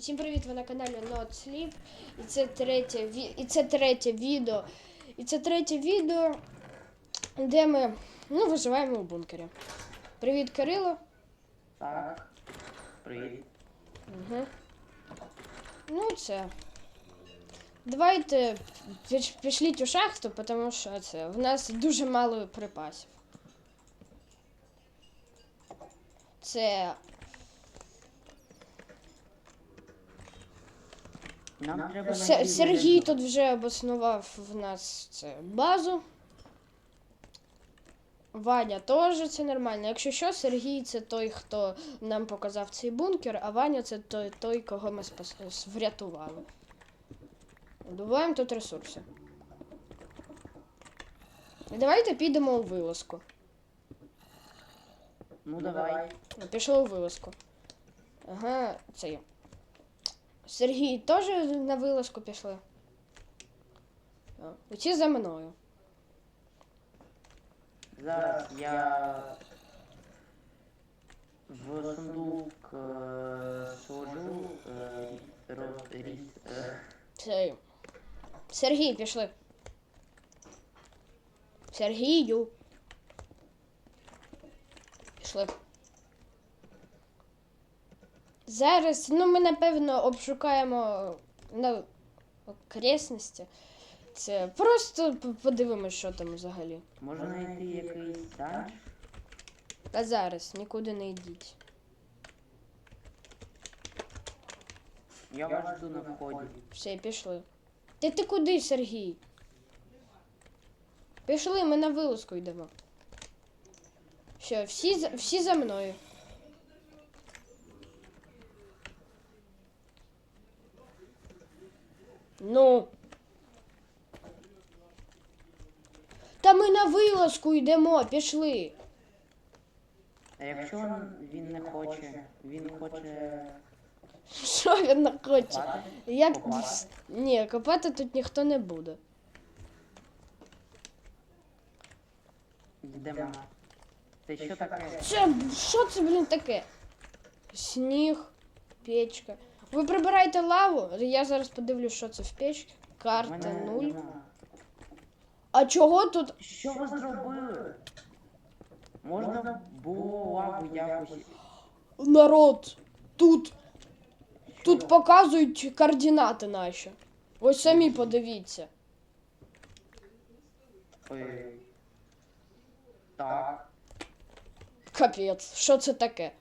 Всім привіт! Ви на каналі Not Sleep. І це третє і це третє відео. І це третє відео, де ми ну, виживаємо у бункері. Привіт, Кирило. Так. Привіт. Угу. Ну, це. Давайте пішліть у шахту, тому що це в нас дуже мало припасів. Це Нам треба Се- Сергій людей. тут вже обоснував в нас це базу. Ваня теж це нормально. Якщо що, Сергій це той, хто нам показав цей бункер, а Ваня це той, той кого ми спас... с- врятували. Добуваємо тут ресурси. Давайте підемо у вилазку. Ну давай. Пішли у вилазку. Ага, це я. Сергій теж на вилазку пішли. Усі за мною. Зараз я в сундук е, сложу е, роз, різ, е. Сергій, пішли. Сергію. Пішли. Зараз, ну, ми напевно обшукаємо на окресності. Це просто подивимось, що там взагалі. можна знайти якийсь данж. А зараз нікуди не йдіть. Я вас жду на вході. Все, пішли. Та ти куди, Сергій? Пішли, ми на вилазку йдемо. Все, всі, всі за мною. Ну. Та ми на вилазку йдемо, пішли. А якщо він- він не хоче, він хоче Що він не хоче? Як... Копати? Ні, копати тут ніхто не буде. йдемо. Це що таке? Це, що це, блін, таке? Сніг, печка. Ви прибираєте лаву? Я зараз подивлюсь, що це в печці. Карта мене нуль. нема. А чого тут? Що ви зробили? Можна було лаву якось. Народ, тут, Що? тут показують координати наші. Ось самі подивіться. Ой. Так. Капець, що це таке?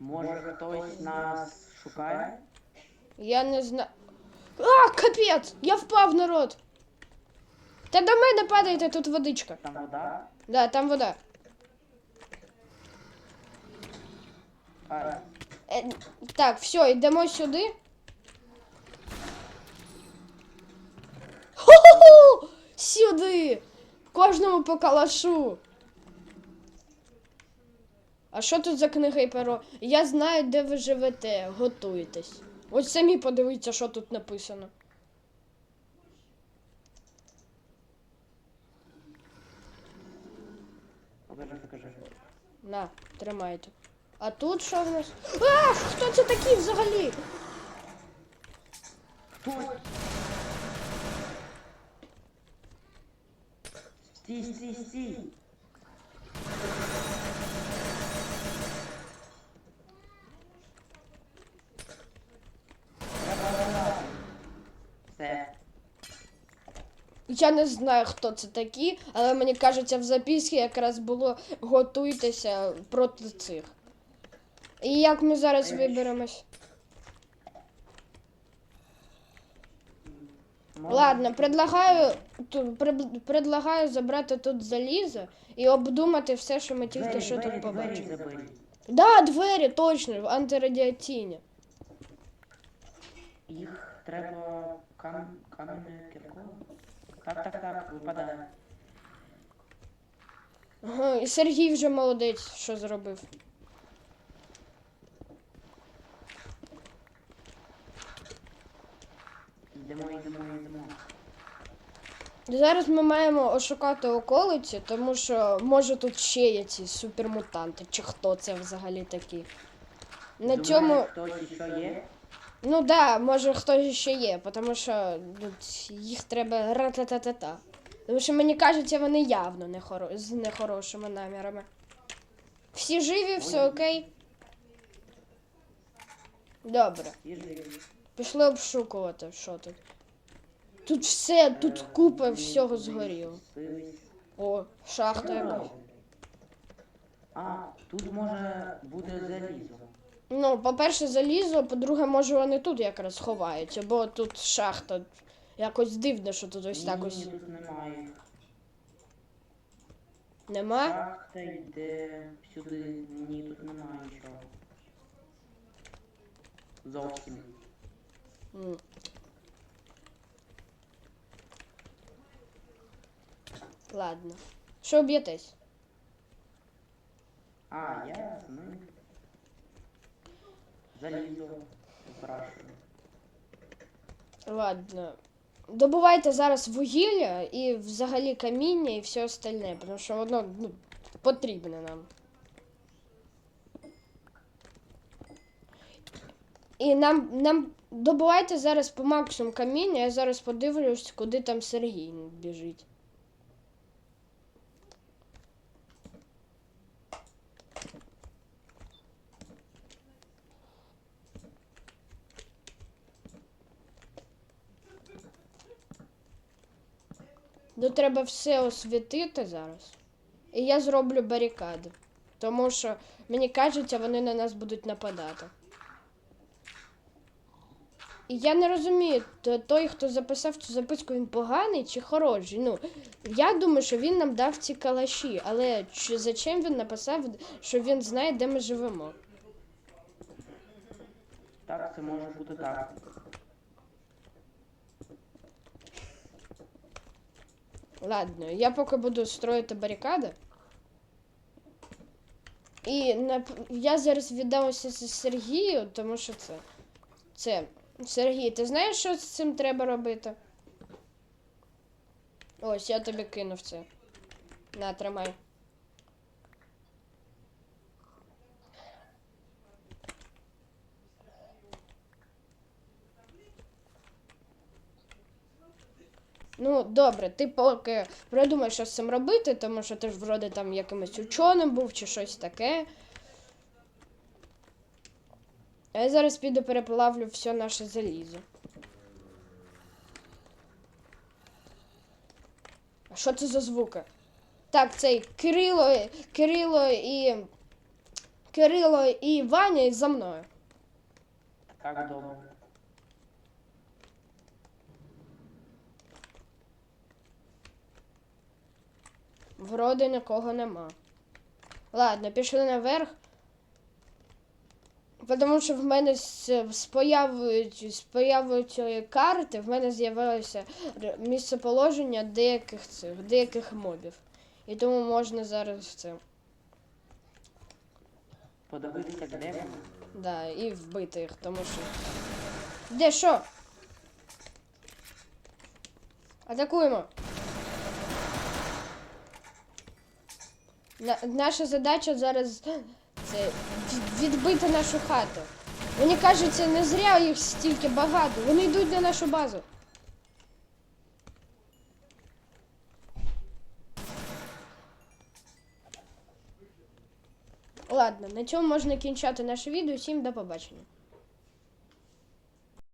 Може хтось нас шукає? Я не знаю. А, капець! Я впав, народ! Та до мене падайте, тут водичка. Там вода? Да, там вода. А, Е, так, все, йдемо сюди. Ху-ху-ху! Сюди! Кожному по калашу. А що тут за книга і перо? Я знаю, де ви живете. Готуйтесь. Ось самі подивіться, що тут написано. На, тримайте. А тут що в нас? А, хто це такий взагалі? Хто? Стій, стій, стій. Все. Я не знаю, хто це такі, але мені кажеться, в записці якраз було готуйтеся проти цих. І як ми зараз виберемось? Ладно, предлагаю, предлагаю забрати тут залізо і обдумати все, що ми тільки що двері, тут побачили. Да, двері, точно, антирадіаційні. Їх треба кам... каменною кіркою. Так, так, так, випадає. Ага, і Сергій вже молодець, що зробив. Йдемо, йдемо, йдемо. Зараз ми маємо ошукати околиці, тому що може тут ще є ці супермутанти, чи хто це взагалі такі. На Думаю, цьому. хтось ще є? Ну да, може хтось ще є, тому що ну, їх треба рататата. Тому що мені кажеться, вони явно не хоро... з нехорошими намірами. Всі живі, все окей. Добре. Пішли обшукувати, що тут. Тут все, тут купа всього згоріло. О, шахта якась. А, тут може буде залізо. Ну, по-перше, залізо, по-друге, може вони тут якраз ховаються, бо тут шахта. Якось дивно, що тут ось так ось Ні, тут немає. нема. Шахта йде сюди. Ні, тут немає нічого. Зовсім. М. Ладно. Що б'єтесь? А, я з ним. Залізо. Спрашиваю. Ладно. Добувайте зараз вугілля і взагалі каміння і все остальне, тому що воно ну, потрібне нам. І нам, нам добувайте зараз по максимуму каміння, я зараз подивлюсь, куди там Сергій біжить. Ну, треба все освітити зараз. І я зроблю барикади. Тому що, мені кажеться, вони на нас будуть нападати. І я не розумію, то той, хто записав цю записку, він поганий чи хороший. Ну, я думаю, що він нам дав ці калаші, але чи, зачем він написав, що він знає, де ми живемо? Так, це може бути так. Ладно, я поки буду строити барикади. І на... я зараз віддамося Сергію, тому що це. Це. Сергій, ти знаєш, що з цим треба робити? Ось, я тобі кинув це. На, тримай. Ну, добре, ти поки придумай, що з цим робити, тому що ти ж вроде там якимось ученим був чи щось таке. А я зараз піду переплавлю все наше залізо. А що це за звуки? Так, цей Кирило, Кирило і. Кирило і Ваня за мною. Так добре. Вроде нікого нема. Ладно, пішли наверх. Тому що в мене з, появою, цієї карти в мене з'явилося місцеположення деяких цих, деяких мобів. І тому можна зараз це. Подивитися, де вони. Да, і вбити їх, тому що. Де що? Атакуємо. На, наша задача зараз це відбити нашу хату. Мені кажеться, не зря їх стільки багато. Вони йдуть на нашу базу. Ладно, на цьому можна кінчати наше відео. Всім до побачення.